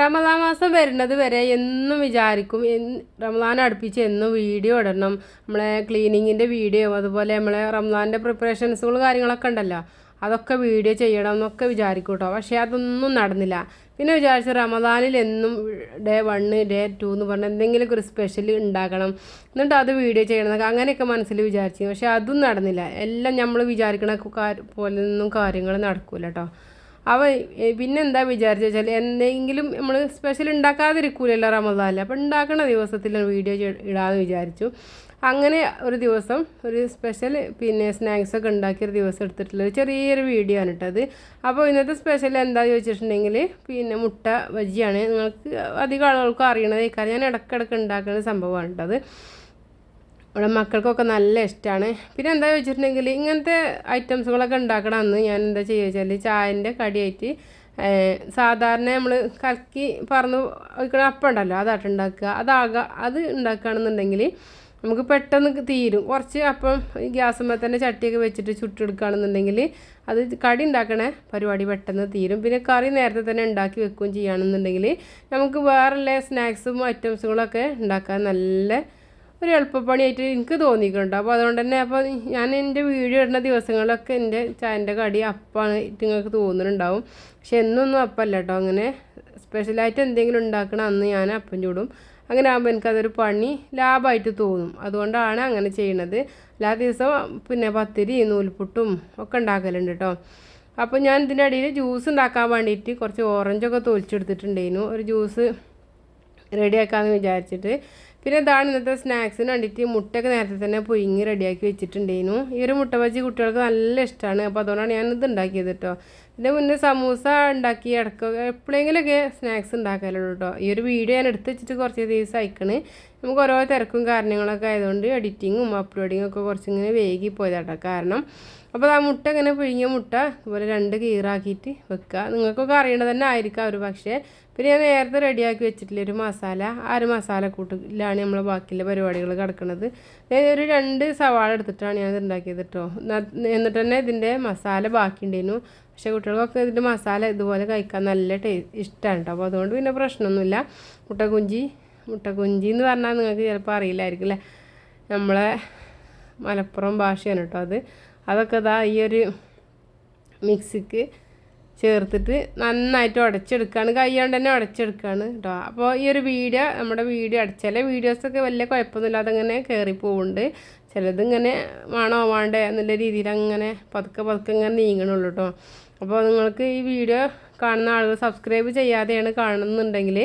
റമദാൻ മാസം വരുന്നത് വരെ എന്നും വിചാരിക്കും. റമദാൻ അടുപ്പിച്ച് എന്നും വീഡിയോ ഇടണം. നമ്മളെ ക്ലീനിങ്ങിന്റെ വീഡിയോ അതുപോലെ നമ്മളെ റമദാന്റെ പ്രിപ്പറേഷൻസുകൾ കാര്യങ്ങളൊക്കെ ഉണ്ടല്ലോ അതൊക്കെ വീഡിയോ ചെയ്യണം എന്നൊക്കെ വിചാരിക്കും കേട്ടോ. പക്ഷേ അതൊന്നും നടന്നില്ല. പിന്നെ വിചാരിച്ചു റമദാനിൽ എന്നും ഡേ വണ്ണ് ഡേ ടു എന്ന് പറഞ്ഞാൽ എന്തെങ്കിലുമൊക്കെ ഒരു സ്പെഷ്യൽ ഉണ്ടാക്കണം. എന്നിട്ട് അത് വീഡിയോ ചെയ്യണം അങ്ങനെയൊക്കെ മനസ്സിൽ വിചാരിച്ചു. പക്ഷേ അതും നടന്നില്ല. എല്ലാം നമ്മൾ വിചാരിക്കണ പോലെ ഒന്നും കാര്യങ്ങൾ നടക്കില്ല കേട്ടോ. അവ പിന്നെ എന്താ വിചാരിച്ചു വെച്ചാൽ എന്തെങ്കിലും നമ്മൾ സ്പെഷ്യൽ ഉണ്ടാക്കാതിരിക്കൂലല്ലോ റമദാനിൽ അപ്പോൾ ഉണ്ടാക്കുന്ന ദിവസത്തിൽ വീഡിയോ ഇടാമെന്ന് വിചാരിച്ചു. അങ്ങനെ ഒരു ദിവസം ഒരു സ്പെഷ്യൽ പിന്നെ സ്നാക്സൊക്കെ ഉണ്ടാക്കിയൊരു ദിവസം എടുത്തിട്ടുള്ള ചെറിയൊരു വീഡിയോ ആണ് കേട്ടത് അപ്പോൾ ഇന്നത്തെ സ്പെഷ്യൽ എന്താ ചോദിച്ചിട്ടുണ്ടെങ്കിൽ പിന്നെ മുട്ട ബജിയാണ്. നിങ്ങൾക്ക് അധികം ആളുകൾക്കും അറിയണതേക്കാൾ ഞാൻ ഇടയ്ക്കിടയ്ക്ക് ഉണ്ടാക്കുന്ന സംഭവമാണ് കേട്ടത് ഇവിടെ മക്കൾക്കൊക്കെ നല്ല ഇഷ്ടമാണ് പിന്നെ എന്താ വെച്ചിട്ടുണ്ടെങ്കിൽ ഇങ്ങനത്തെ ഐറ്റംസുകളൊക്കെ ഉണ്ടാക്കണം അന്ന് ഞാൻ എന്താ ചെയ്യുക വെച്ചാൽ ചായന്റെ കടിയായിട്ട് സാധാരണ നമ്മൾ കലക്കി പറന്ന് വയ്ക്കണ അപ്പം ഉണ്ടല്ലോ അതാട്ട് ഉണ്ടാക്കുക. അതാക അത് ഉണ്ടാക്കുകയാണെന്നുണ്ടെങ്കിൽ നമുക്ക് പെട്ടെന്ന് തീരും. കുറച്ച് അപ്പം ഗ്യാസുമ്പോൾ തന്നെ ചട്ടിയൊക്കെ വെച്ചിട്ട് ചുട്ടെടുക്കുകയാണെന്നുണ്ടെങ്കിൽ അത് കടി ഉണ്ടാക്കണ പരിപാടി പെട്ടെന്ന് തീരും. പിന്നെ കറി നേരത്തെ തന്നെ ഉണ്ടാക്കി വെക്കുകയും ചെയ്യുകയാണെന്നുണ്ടെങ്കിൽ നമുക്ക് വേറെ സ്നാക്സും ഐറ്റംസുകളൊക്കെ ഉണ്ടാക്കാൻ നല്ല ഒരു എളുപ്പപ്പണിയായിട്ട് എനിക്ക് തോന്നിയിട്ടുണ്ട്. അപ്പോൾ അതുകൊണ്ട് തന്നെ അപ്പോൾ ഞാൻ എന്റെ വീഡിയോ ഇടുന്ന ദിവസങ്ങളിലൊക്കെ എന്റെ ചായന്റെ കടി അപ്പായിട്ട് നിങ്ങൾക്ക് തോന്നുന്നുണ്ടാവും പക്ഷെ എന്നൊന്നും അപ്പല്ല കേട്ടോ അങ്ങനെ സ്പെഷ്യലായിട്ട് എന്തെങ്കിലും ഉണ്ടാക്കണം അന്ന് ഞാൻ അപ്പം ചൂടും. അങ്ങനെ ആകുമ്പോൾ എനിക്കതൊരു പണി ലാഭമായിട്ട് തോന്നും. അതുകൊണ്ടാണ് അങ്ങനെ ചെയ്യണത്. എല്ലാ ദിവസവും പിന്നെ പത്തിരി നൂൽപുട്ടും ഒക്കെ ഉണ്ടാക്കലുണ്ട് കേട്ടോ അപ്പോൾ ഞാൻ ഇതിന്റെ അടിയിൽ ജ്യൂസ് ഉണ്ടാക്കാൻ വേണ്ടിയിട്ട് കുറച്ച് ഓറഞ്ചൊക്കെ തൊലിച്ചെടുത്തിട്ടുണ്ടായിരുന്നു. ഒരു ജ്യൂസ് റെഡിയാക്കാമെന്ന് വിചാരിച്ചിട്ട് പിന്നെ ഇതാണ് ഇന്നത്തെ സ്നാക്സിന് വേണ്ടിയിട്ട് മുട്ടയൊക്കെ നേരത്തെ തന്നെ പുഴുങ്ങി റെഡിയാക്കി വെച്ചിട്ടുണ്ടായിരുന്നു. ഈ ഒരു മുട്ട ബജി കുട്ടികൾക്ക് നല്ല ഇഷ്ടമാണ് അപ്പോൾ അതുകൊണ്ടാണ് ഞാൻ ഇത് ഉണ്ടാക്കിയത് കേട്ടോ ഇതിന്റെ മുന്നേ സമൂസ ഉണ്ടാക്കി ഇടയ്ക്കൊക്കെ എപ്പോഴെങ്കിലുമൊക്കെ സ്നാക്സ് ഉണ്ടാക്കാനുള്ളൂ കേട്ടോ ഈ ഒരു വീഡിയോ ഞാൻ എടുത്ത് വെച്ചിട്ട് കുറച്ച് ദിവസം അയക്കണ് നമുക്ക് ഓരോ തിരക്കും കാരണങ്ങളൊക്കെ ആയതുകൊണ്ട് എഡിറ്റിങ്ങും അപ്ലോഡിങ്ങും ഒക്കെ കുറച്ചിങ്ങനെ വേഗി പോയതാട്ടോ. കാരണം അപ്പോൾ ആ മുട്ട ഇങ്ങനെ പിഴിഞ്ഞ മുട്ട ഇതുപോലെ രണ്ട് കീറാക്കിയിട്ട് വെക്കുക നിങ്ങൾക്കൊക്കെ അറിയേണ്ടത് തന്നെ ആയിരിക്കാം ഒരു പക്ഷേ. പിന്നെ ഞാൻ നേരത്തെ റെഡിയാക്കി വെച്ചിട്ടില്ല ഒരു മസാല? ആ ഒരു മസാല കൂട്ടിലാണ് നമ്മൾ ബാക്കിയുള്ള പരിപാടികൾ കിടക്കുന്നത് ഒരു രണ്ട് സവാള എടുത്തിട്ടാണ് ഞാൻ ഇത് ഉണ്ടാക്കിയത് കേട്ടോ എന്നിട്ട് തന്നെ ഇതിന്റെ മസാല ബാക്കി ഉണ്ടായിരുന്നു പക്ഷേ കുട്ടികൾക്കൊക്കെ ഇതിന്റെ മസാല ഇതുപോലെ കഴിക്കാൻ നല്ല ടേസ്റ്റ് ഇഷ്ടമാണ് കേട്ടോ അപ്പോൾ അതുകൊണ്ട് പിന്നെ പ്രശ്നമൊന്നുമില്ല. മുട്ടക്കുഞ്ചി മുട്ടക്കുഞ്ചി എന്ന് പറഞ്ഞാൽ നിങ്ങൾക്ക് ചിലപ്പോൾ അറിയില്ലായിരിക്കും അല്ലേ നമ്മളെ മലപ്പുറം ഭാഷയാണ് കേട്ടോ അത്. അതൊക്കെ ഇതാ ഈ ഒരു മിക്സിക്ക് ചേർത്തിട്ട് നന്നായിട്ട് ഉടച്ചെടുക്കുകയാണ് കൈ കൊണ്ട് തന്നെ ഉടച്ചെടുക്കുകയാണ് കേട്ടോ അപ്പോൾ ഈ ഒരു വീഡിയോ നമ്മുടെ വീഡിയോ ചില വീഡിയോസൊക്കെ വലിയ കുഴപ്പമൊന്നുമില്ലാതെ ഇങ്ങനെ കയറി പോകുന്നുണ്ട് ചിലത് ഇങ്ങനെ വേണോ വേണ്ടേ എന്നുള്ള രീതിയിൽ അങ്ങനെ പതുക്കെ പതുക്കെ ഇങ്ങനെ നീങ്ങണുള്ളൂ കേട്ടോ അപ്പോൾ നിങ്ങൾക്ക് ഈ വീഡിയോ കാണുന്ന ആളുകൾ സബ്സ്ക്രൈബ് ചെയ്യാതെയാണ് കാണുന്നുണ്ടെങ്കിൽ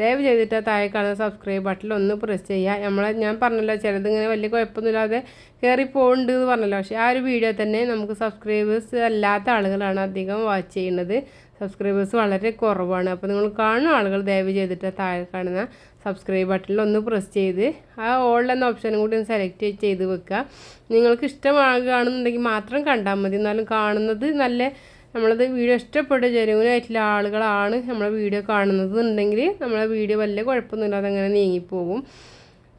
ദയവ് ചെയ്തിട്ട് താഴെ കാണുന്ന സബ്സ്ക്രൈബ് ബട്ടൺ ഒന്ന് പ്രസ് ചെയ്യുക. നമ്മളെ ഞാൻ പറഞ്ഞല്ലോ ചിലതിങ്ങനെ വലിയ കുഴപ്പമൊന്നുമില്ലാതെ കയറി പോകുന്നുണ്ട് എന്ന് പറഞ്ഞല്ലോ. പക്ഷേ ആ ഒരു വീഡിയോ തന്നെ നമുക്ക് സബ്സ്ക്രൈബേഴ്സ് അല്ലാത്ത ആളുകളാണ് അധികം വാച്ച് ചെയ്യുന്നത്. സബ്സ്ക്രൈബേഴ്സ് വളരെ കുറവാണ്. അപ്പോൾ നിങ്ങൾ കാണുന്ന ആളുകൾ ദയവ് ചെയ്തിട്ട് താഴെ കാണുന്ന സബ്സ്ക്രൈബ് ബട്ടണിൽ ഒന്ന് പ്രസ് ചെയ്ത് ആ ഓൾ എന്ന ഓപ്ഷനും കൂടി ഒന്ന് സെലക്ട് ചെയ്ത് വെക്കുക. നിങ്ങൾക്ക് ഇഷ്ടമാകുകയാണെന്നുണ്ടെങ്കിൽ മാത്രം കണ്ടാൽ മതി. എന്നാലും കാണുന്നത് നല്ല നമ്മളത് വീഡിയോ ഇഷ്ടപ്പെട്ട ജനുവിനായിട്ടുള്ള ആളുകളാണ് നമ്മളെ വീഡിയോ കാണുന്നത് എന്നുണ്ടെങ്കിൽ നമ്മളെ വീഡിയോ വലിയ കുഴപ്പമൊന്നുമില്ലാതെ അങ്ങനെ നീങ്ങിപ്പോകും.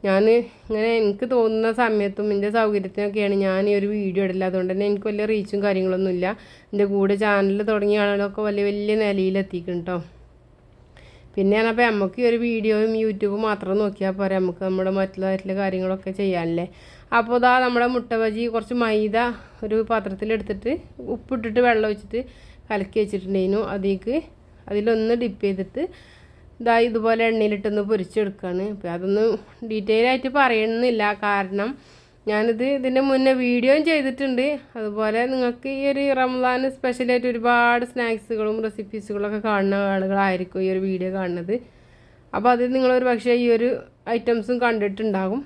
ഞാൻ ഇങ്ങനെ എനിക്ക് തോന്നുന്ന സമയത്തും എന്റെ സൗകര്യത്തിനൊക്കെയാണ് ഞാൻ ഈ ഒരു വീഡിയോ ഇടില്ല അതുകൊണ്ട് തന്നെ എനിക്ക് വലിയ റീച്ചും കാര്യങ്ങളൊന്നുമില്ല. എന്റെ കൂടെ ചാനൽ തുടങ്ങിയ ആളുകളൊക്കെ വലിയ വലിയ നിലയിലെത്തിക്കും കേട്ടോ പിന്നെ അപ്പോൾ നമുക്ക് ഈ ഒരു വീഡിയോയും യൂട്യൂബും മാത്രം നോക്കിയാൽ പോരെ. നമുക്ക് നമ്മുടെ മറ്റുള്ളതായിട്ടുള്ള കാര്യങ്ങളൊക്കെ ചെയ്യാനല്ലേ. അപ്പോൾ ഇതാ നമ്മുടെ മുട്ട ബജി കുറച്ച് മൈദ ഒരു പാത്രത്തിലെടുത്തിട്ട് ഉപ്പിട്ടിട്ട് വെള്ളം ഒഴിച്ചിട്ട് കലക്കി വെച്ചിട്ടുണ്ടായിരുന്നു. അതിലേക്ക് അതിലൊന്ന് ഡിപ്പ് ചെയ്തിട്ട് ഇതാ ഇതുപോലെ എണ്ണയിലിട്ടൊന്ന് പൊരിച്ചെടുക്കുകയാണ് അപ്പോൾ അതൊന്നും ഡീറ്റെയിൽ ആയിട്ട് പറയണമെന്നില്ല കാരണം ഞാനിത് ഇതിന്റെ മുന്നേ വീഡിയോയും ചെയ്തിട്ടുണ്ട്. അതുപോലെ നിങ്ങൾക്ക് ഈ ഒരു റംസാൻ സ്പെഷ്യലായിട്ട് ഒരുപാട് സ്നാക്സുകളും റെസിപ്പീസുകളൊക്കെ കാണുന്ന ആളുകളായിരിക്കും ഈ ഒരു വീഡിയോ കാണുന്നത്. അപ്പോൾ അതിൽ നിങ്ങളൊരു പക്ഷേ ഈ ഒരു ഐറ്റംസും കണ്ടിട്ടുണ്ടാകും.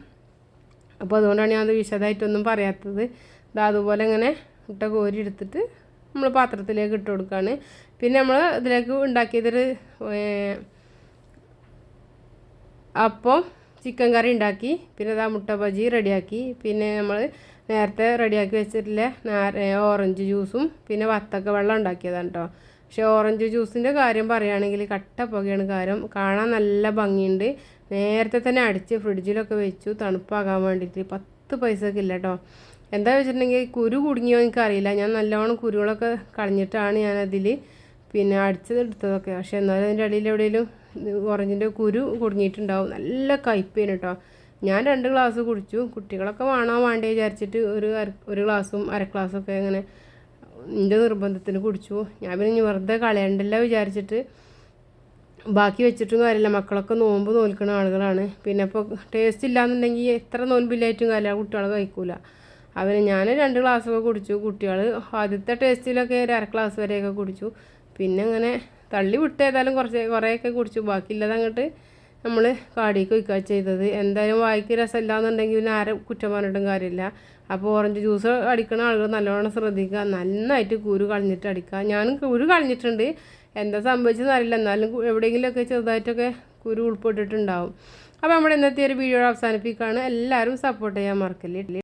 അപ്പോൾ അതുകൊണ്ടാണ് ഞാൻ അത് വിശദമായിട്ടൊന്നും പറയാത്തത്. ഇതാ അതുപോലെ ഇങ്ങനെ മുട്ട കോരി എടുത്തിട്ട് നമ്മൾ പാത്രത്തിലേക്ക് ഇട്ട് കൊടുക്കുകയാണ് പിന്നെ നമ്മൾ ഇതിലേക്ക് ഉണ്ടാക്കിയതൊരു അപ്പം ചിക്കൻ കറി ഉണ്ടാക്കി പിന്നെ ഇതാ മുട്ട ബജി റെഡിയാക്കി പിന്നെ നമ്മൾ നേരത്തെ റെഡിയാക്കി വെച്ചിട്ടില്ല ഓറഞ്ച് ജ്യൂസും പിന്നെ വത്തക്ക വെള്ളം ഉണ്ടാക്കിയതാണ് കേട്ടോ പക്ഷേ ഓറഞ്ച് ജ്യൂസിന്റെ കാര്യം പറയുകയാണെങ്കിൽ കട്ട പുകയാണ് കാര്യം. കാണാൻ നല്ല ഭംഗിയുണ്ട്. നേരത്തെ തന്നെ അടിച്ച് ഫ്രിഡ്ജിലൊക്കെ വെച്ചു തണുപ്പാകാൻ വേണ്ടിയിട്ട് പത്ത് പൈസക്കില്ല കേട്ടോ എന്താ വെച്ചിട്ടുണ്ടെങ്കിൽ കുരു കുടുങ്ങിയോ എനിക്കറിയില്ല. ഞാൻ നല്ലോണം കുരുകളൊക്കെ കളഞ്ഞിട്ടാണ് ഞാനതിൽ പിന്നെ അടിച്ചത് എടുത്തതൊക്കെ പക്ഷേ എന്നാലും അതിന്റെ ഇടയിൽ എവിടെയെങ്കിലും ഓറഞ്ചിന്റെ കുരു കുടുങ്ങിയിട്ടുണ്ടാവും. നല്ല കയ്പേന് കേട്ടോ ഞാൻ രണ്ട് ഗ്ലാസ് കുടിച്ചു. കുട്ടികളൊക്കെ വേണോ വേണ്ടേ വിചാരിച്ചിട്ട് ഒരു ഒരു ഗ്ലാസ്സും അര ഗ്ലാസ്സൊക്കെ ഇങ്ങനെ എന്റെ നിർബന്ധത്തിന് കുടിച്ചു. ഞാൻ പിന്നെ വെറുതെ കളയണ്ടല്ല വിചാരിച്ചിട്ട് ബാക്കി വെച്ചിട്ടും കാര്യമില്ല. മക്കളൊക്കെ നോമ്പ് നോൽക്കുന്ന ആളുകളാണ്. പിന്നെ ഇപ്പോൾ ടേസ്റ്റ് ഇല്ലാന്നുണ്ടെങ്കിൽ എത്ര നോൻപില്ലായിട്ടും കാര്യമില്ല. കുട്ടികൾ കഴിക്കൂല. അവന് ഞാൻ രണ്ട് ഗ്ലാസ്സൊക്കെ കുടിച്ചു. കുട്ടികൾ ആദ്യത്തെ ടേസ്റ്റിലൊക്കെ ഒരു അര ഗ്ലാസ് വരെയൊക്കെ കുടിച്ചു. പിന്നെ അങ്ങനെ തള്ളി വിട്ട് ഏതായാലും കുറച്ച് കുറേയൊക്കെ കുടിച്ചു. ബാക്കിയില്ലാതെ അങ്ങോട്ട് നമ്മൾ കാടിക്ക് വയ്ക്കുക ചെയ്തത്. എന്തായാലും വായിക്ക് രസമില്ലാന്നുണ്ടെങ്കിൽ പിന്നെ ആരെ കുറ്റം പറഞ്ഞിട്ടും കാര്യമില്ല. അപ്പോൾ ഓറഞ്ച് ജ്യൂസ് അടിക്കുന്ന ആളുകൾ നല്ലോണം ശ്രദ്ധിക്കുക. നന്നായിട്ട് കുരു കളഞ്ഞിട്ട് അടിക്കുക. ഞാനും കുരു കളഞ്ഞിട്ടുണ്ട്. എന്താ സംഭവിച്ചതെന്ന് അറിയില്ല. എന്നാലും എവിടെയെങ്കിലുമൊക്കെ ചെറുതായിട്ടൊക്കെ കുരു ഉൾപ്പെട്ടിട്ടുണ്ടാവും. അപ്പോൾ നമ്മുടെ ഇന്നത്തെ ഒരു വീഡിയോ അവസാനിപ്പിക്കുകയാണ്. എല്ലാവരും സപ്പോർട്ട് ചെയ്യാൻ മറക്കല്ലേ?